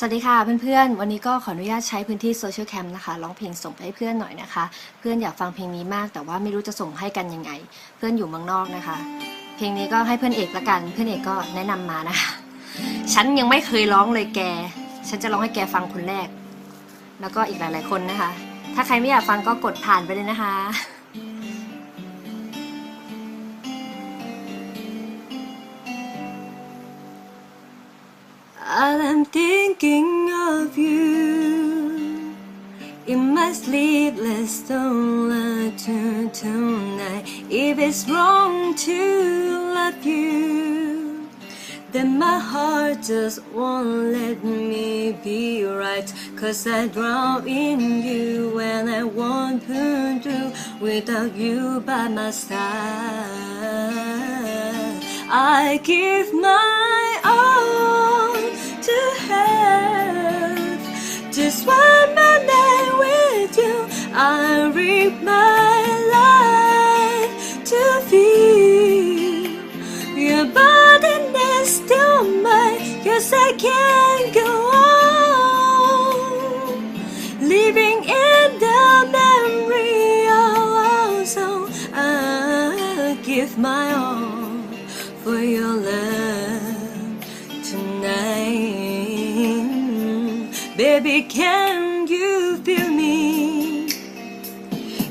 สวัสดีค่ะเพื่อนๆ วันนี้ก็ขออนุญาตใช้พื้นที่โซเชียลแคมป์นะคะร้องเพลงส่งไปให้เพื่อนหน่อยนะคะ เพื่อนอยากฟังเพลงนี้มาก แต่ว่าไม่รู้จะส่งให้กันยังไง เพื่อนอยู่เมืองนอกนะคะ เพลงนี้ก็ให้เพื่อนเอกละกัน เพื่อนเอกก็แนะนำมานะคะ ฉันยังไม่เคยร้องเลยแก ฉันจะร้องให้แกฟังคนแรก แล้วก็อีกหลาย ๆ คนนะคะ ถ้าใครไม่อยากฟังก็กดผ่านไปเลยนะคะ thinking of you in my sleepless solitude tonight. If it's wrong to love you, then my heart just won't let me be right. Cause I drown in you and I won't pull through without you by my side. I give my all to have just one more night with you. I risk my life to feel your body next to mine. Cause I can't go on living in the memory of our song. I give my all for your love Baby, can you feel me?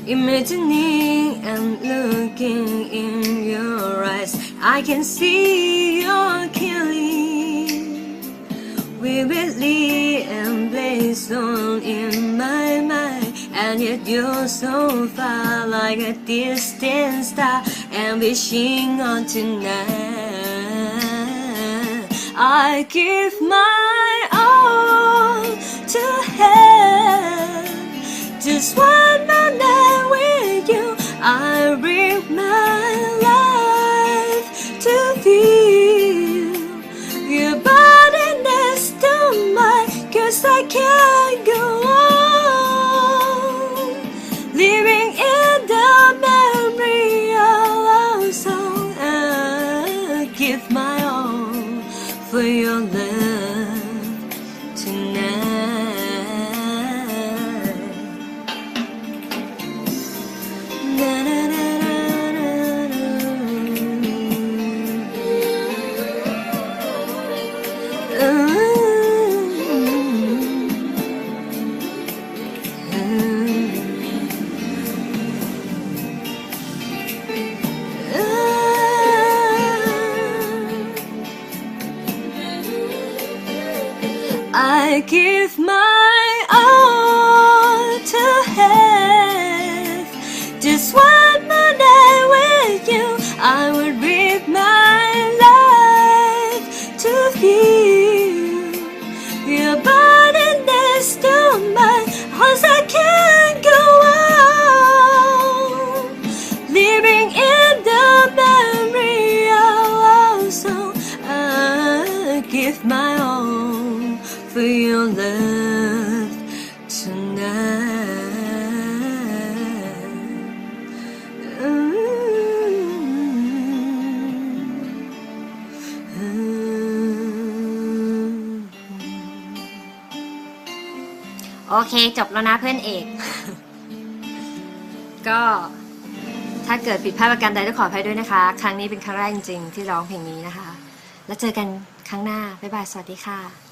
Imagining and looking in your eyes, I can see your killing vividly and blaze on in my mind. And yet you're so far like a distant star and wishing on tonight. I give my mine. I can't go on living in the memory of our song. I give my all for your love tonight. I give my all to have just one more night with you. I would risk my life to feel your body next to mine. Your love tonight. โอเค จบแล้วนะเพื่อนเอก ก็ถ้าเกิดผิดพลาดประการใดต้องขออภัยด้วยนะคะ ครั้งนี้เป็นครั้งแรกจริงๆที่ร้องเพลงนี้นะคะ แล้วเจอกันครั้งหน้า บ๊ายบาย สวัสดีค่ะ